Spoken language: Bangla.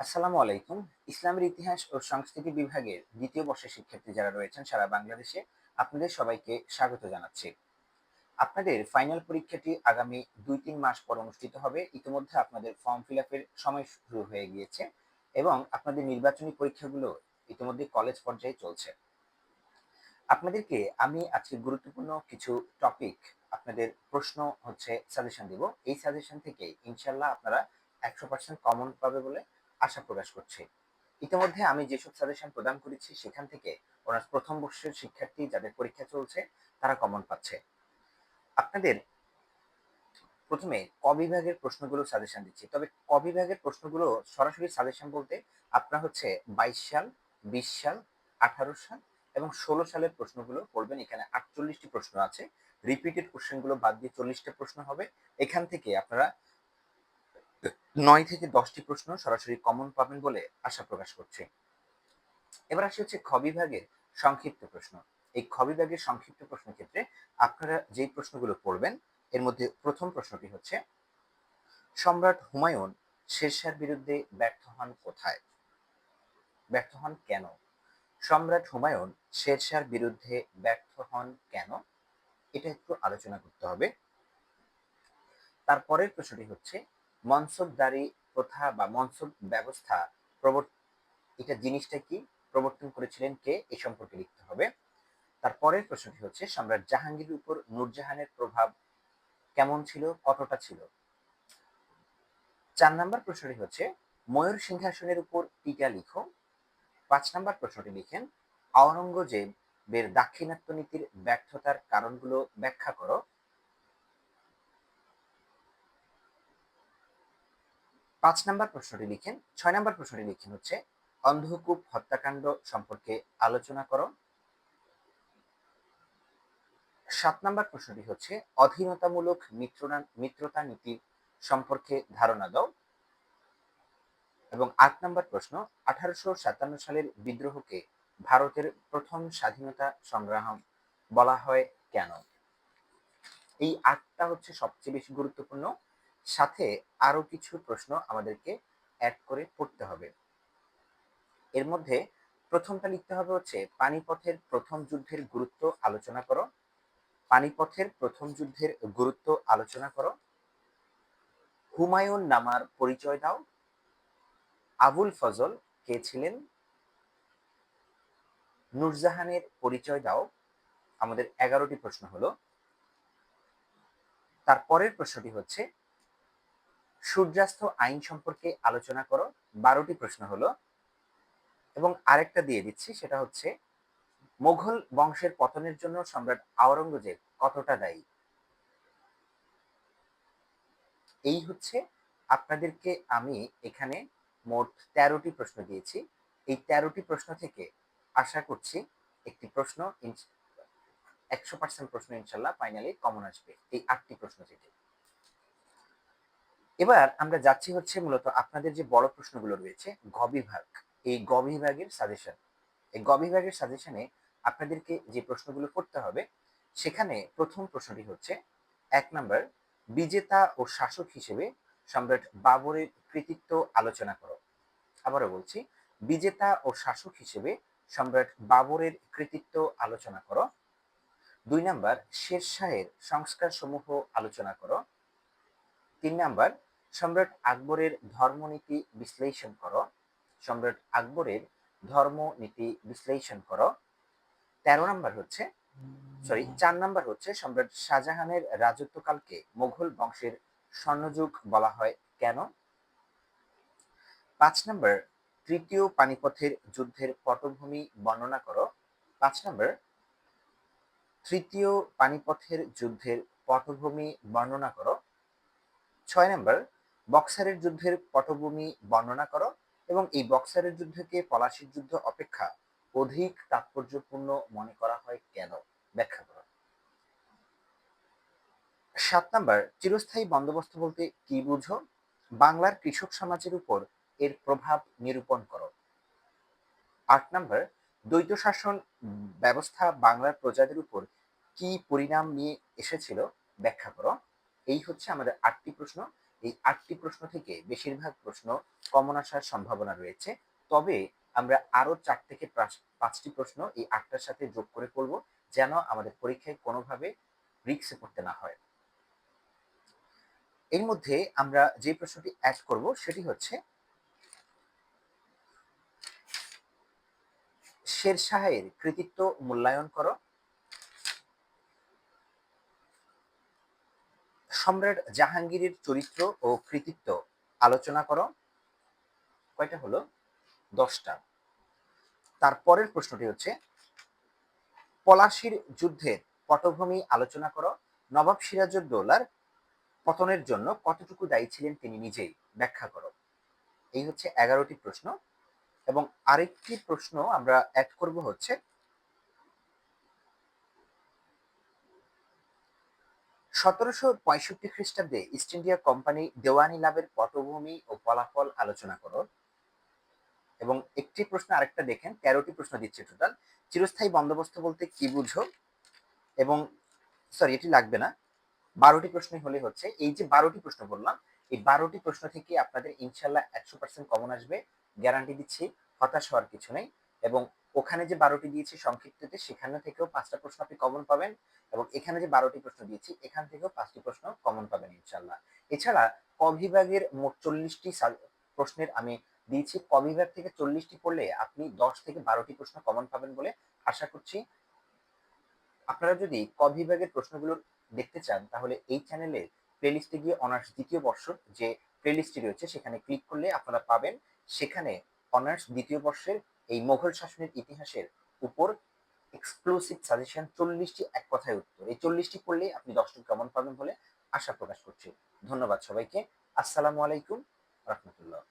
আসসালামু আলাইকুম। ইসলামের ইতিহাস ও সংস্কৃতি বিভাগের দ্বিতীয় বর্ষের শিক্ষার্থী যারা রয়েছেন সারা বাংলাদেশে, আপনাদের সবাইকে স্বাগত জানাচ্ছি। আপনাদের ফাইনাল পরীক্ষাটি আগামী দুই তিন মাস পর অনুষ্ঠিত হবে। ইতিমধ্যে আপনাদের ফর্ম ফিল আপের সময় শুরু হয়ে গিয়েছে এবং আপনাদের নির্বাচনী পরীক্ষাগুলো ইতিমধ্যে কলেজ পর্যায়ে চলছে। আপনাদেরকে আমি আজকে গুরুত্বপূর্ণ কিছু টপিক আপনাদের প্রশ্ন হচ্ছে সাজেশন দিব। এই সাজেশন থেকে ইনশাল্লাহ আপনারা একশো পার্সেন্ট কমন পাবে বলে আশা প্রকাশ করছি। ইতিমধ্যে আমি যেসব সাজেশন প্রদান করেছি, সেখান থেকে অনার্স প্রথম বর্ষের শিক্ষার্থী যাদের পরীক্ষা চলছে, তারা কমন পাচ্ছে। আপনাদের প্রথমে ক বিভাগের প্রশ্নগুলো সাজেশন দিচ্ছি। তবে ক বিভাগের প্রশ্নগুলো সরাসরি সাজেশন বলতে আপনার হচ্ছে বাইশ সাল, বিশ সাল, আঠারো সাল এবং ষোলো সালের প্রশ্নগুলো পড়বেন। এখানে আটচল্লিশটি প্রশ্ন আছে। রিপিটেড কোশ্চেনগুলো বাদ দিয়ে চল্লিশটা প্রশ্ন হবে। এখান থেকে আপনারা নয় থেকে দশটি প্রশ্ন সরাসরি কমন পাবেন বলে আশা প্রকাশ করছে। এবার আসি হচ্ছে খ বিভাগের সংক্ষিপ্ত প্রশ্ন। এই খ বিভাগের সংক্ষিপ্ত প্রশ্ন ক্ষেত্রে আপনারা যেই প্রশ্নগুলো পড়বেন, এর মধ্যে প্রথম প্রশ্নটি হচ্ছে, সম্রাট হুমায়ুন শেরশার বিরুদ্ধে ব্যর্থ হন কোথায়? ব্যর্থ হন কেন? সম্রাট হুমায়ুন শেরশার বিরুদ্ধে ব্যর্থ হন কেন? এটা একটু আলোচনা করতে হবে। তারপরের প্রশ্নটি হচ্ছে মনসবদারি প্রথা বা মনসব ব্যবস্থা প্রবর্ত এটা জিনিসটা কি? প্রবর্তন করেছিলেন কে? এ সম্পর্কে লিখতে হবে। তারপরের প্রশ্নটি হচ্ছে, সম্রাট জাহাঙ্গীরের উপর নূরজাহানের প্রভাব কেমন ছিল? কতটা ছিল? চার নাম্বার প্রশ্নটি হচ্ছে, ময়ূর সিংহাসনের উপর টিকা লিখো। পাঁচ নাম্বার প্রশ্নটি লিখেন আওরঙ্গজেবের দাক্ষিণাত্য নীতির ব্যর্থতার কারণগুলো ব্যাখ্যা করো। পাঁচ নাম্বার প্রশ্নটি লিখেন, ছয় নাম্বার প্রশ্নটি লিখেন হচ্ছে, অন্ধকূপ হত্যাকাণ্ড সম্পর্কে আলোচনা করো। সাত নাম্বার প্রশ্নটি হচ্ছে, অধীনতামূলক মিত্রতা মিত্রতা নীতি সম্পর্কে ধারণা দাও। এবং আট নাম্বার প্রশ্ন, আঠারোশো সাতান্ন সালের বিদ্রোহকে ভারতের প্রথম স্বাধীনতা সংগ্রাম বলা হয় কেন? এই আটটা হচ্ছে সবচেয়ে বেশি গুরুত্বপূর্ণ। সাথে আরও কিছু প্রশ্ন আমাদেরকে অ্যাড করে পড়তে হবে। এর মধ্যে প্রথমটা লিখতে হবে হচ্ছে, পানিপথের প্রথম যুদ্ধের গুরুত্ব আলোচনা করো। পানিপথের প্রথম যুদ্ধের গুরুত্ব আলোচনা করো। হুমায়ুন নামার পরিচয় দাও। আবুল ফজল কে ছিলেন? নূরজাহানের পরিচয় দাও। আমাদের এগারোটি প্রশ্ন হলো। তারপরের প্রশ্নটি হচ্ছে সূর্যাস্ত আইন সম্পর্কে আলোচনা করো। বারোটি প্রশ্ন হলো, এবং আরেকটা দিয়ে দিচ্ছি, সেটা হচ্ছে, মোঘল বংশের পতনের জন্য সম্রাট আওরঙ্গজেব কতটা দায়ী? এই হচ্ছে আপনাদেরকে আমি এখানে মোট তেরোটি প্রশ্ন দিয়েছি। এই তেরোটি প্রশ্ন থেকে আশা করছি একটি প্রশ্ন একশো পার্সেন্ট প্রশ্ন ইনশাল্লাহ ফাইনালি কমন আসবে। এই আটটি প্রশ্ন থেকে। এবার আমরা যাচ্ছি হচ্ছে মূলত আপনাদের যে বড় প্রশ্নগুলো রয়েছে গ বিভাগ এই গ বিভাগের সাজেশন এই গ বিভাগের সাজেশনে আপনাদেরকে যে প্রশ্নগুলো করতে হবে, সেখানে প্রথম প্রশ্নটি হচ্ছে, এক নম্বর বিজেতা ও শাসক হিসেবে সম্রাট বাবরের কৃতিত্ব আলোচনা করো। আবারও বলছি, বিজেতা ও শাসক হিসেবে সম্রাট বাবরের কৃতিত্ব আলোচনা করো। দুই নাম্বার শের শাহের সংস্কার সমূহ আলোচনা করো। তিন নাম্বার সম্রাট আকবরের ধর্মনীতি বিশ্লেষণ করো। সম্রাট আকবরের ধর্মনীতি বিশ্লেষণ করো। তেরো নাম্বার হচ্ছে সরি চার নাম্বার হচ্ছে সম্রাট শাহজাহানের রাজত্বকালকে মুঘল বংশের স্বর্ণযুগ বলা হয়। কেন? পাঁচ নাম্বার, তৃতীয় পানিপথের যুদ্ধের পটভূমি বর্ণনা করো। পাঁচ নাম্বার, তৃতীয় পানিপথের যুদ্ধের পটভূমি বর্ণনা করো। ছয় নাম্বার বক্সারের যুদ্ধের পটভূমি বর্ণনা করো এবং এই বক্সারের যুদ্ধকে পলাশির যুদ্ধ অপেক্ষা অধিক তাৎপর্যপূর্ণ মনে করা হয় কেন? ব্যাখ্যা করো। সাত নাম্বার, চিরস্থায়ী বন্দোবস্ত বলতে কি বুঝো? বাংলার কৃষক সমাজের উপর এর প্রভাব নিরূপণ করো। আট নাম্বার, দ্বৈত শাসন ব্যবস্থা বাংলার প্রজাদের উপর কি পরিণাম নিয়ে এসেছিল? ব্যাখ্যা করো। এই হচ্ছে আমাদের আটটি প্রশ্ন। এই আটটি প্রশ্ন থেকে বেশিরভাগ প্রশ্ন কমন আসার সম্ভাবনা রয়েছে। তবে আমরা আরও চার থেকে পাঁচটি প্রশ্ন এই আটটার সাথে যোগ করে করব যেন আমাদের পরীক্ষায় কোনোভাবে রিক্সে পড়তে না হয়। এর মধ্যে আমরা যে প্রশ্নটি অ্যাড করব সেটি হচ্ছে, শেরশাহের কৃতিত্ব মূল্যায়ন করো। সম্রাট জাহাঙ্গীরের চরিত্র ও কৃতিত্ব আলোচনা করো। কয়টা হলো? দশটা। তারপরের প্রশ্নটি হচ্ছে, পলাশির যুদ্ধের পটভূমি আলোচনা করো। নবাব সিরাজউদ্দৌলার পতনের জন্য কতটুকু দায়ী ছিলেন তিনি নিজেই? ব্যাখ্যা করো। এই হচ্ছে এগারোটি প্রশ্ন এবং আরেকটি প্রশ্ন আমরা অ্যাড করব হচ্ছে সতেরোশো পঁয়ষট্টি খ্রিস্টাব্দে ইস্ট ইন্ডিয়া কোম্পানি দেওয়ানি লাভের পটভূমি ও ফলাফল আলোচনা করো। এবং একটি প্রশ্ন আরেকটা দেখেন, তেরোটি প্রশ্ন দিচ্ছে টোটাল চিরস্থায়ী বন্দোবস্ত বলতে কি বুঝো? এবং সরি এটি লাগবে না। বারোটি প্রশ্ন হলে হচ্ছে, এই যে বারোটি প্রশ্ন বললাম, এই বারোটি প্রশ্ন থেকে আপনাদের ইনশাল্লাহ একশো পার্সেন্ট কমন আসবে। গ্যারান্টি দিচ্ছি, হতাশ হওয়ার কিছু নেই। এবং ওখানে যে বারোটি দিয়েছি সংক্ষিপ্ততে, সেখানে থেকেও পাঁচটা প্রশ্ন আপনি কমন পাবেন এবং এখানে যে বারোটি প্রশ্ন দিয়েছি, এখান থেকেও পাঁচটি প্রশ্ন কমন পাবেন ইনশাল্লাহ এছাড়া ক বিভাগের মোট চল্লিশটি প্রশ্নের আমি দিয়েছি ক বিভাগ থেকে চল্লিশটি পড়লে আপনি দশ থেকে বারোটি প্রশ্ন কমন পাবেন বলে আশা করছি। আপনারা যদি ক বিভাগের প্রশ্নগুলো দেখতে চান, তাহলে এই চ্যানেলের প্লেলিস্টে গিয়ে অনার্স দ্বিতীয় বর্ষ যে প্লেলিস্টটি রয়েছে, সেখানে ক্লিক করলে আপনারা পাবেন। সেখানে অনার্স দ্বিতীয় বর্ষের এই মোগল শাসনের ইতিহাসের উপর এক্সক্লুসিভ সাজেশন চল্লিশটি এক কথায় উত্তর। এই চল্লিশটি পড়লেই আপনি দশটি কমন পাবেন বলে আশা প্রকাশ করছি। ধন্যবাদ সবাইকে। আসসালামু আলাইকুম। রহমতুল্লাহ।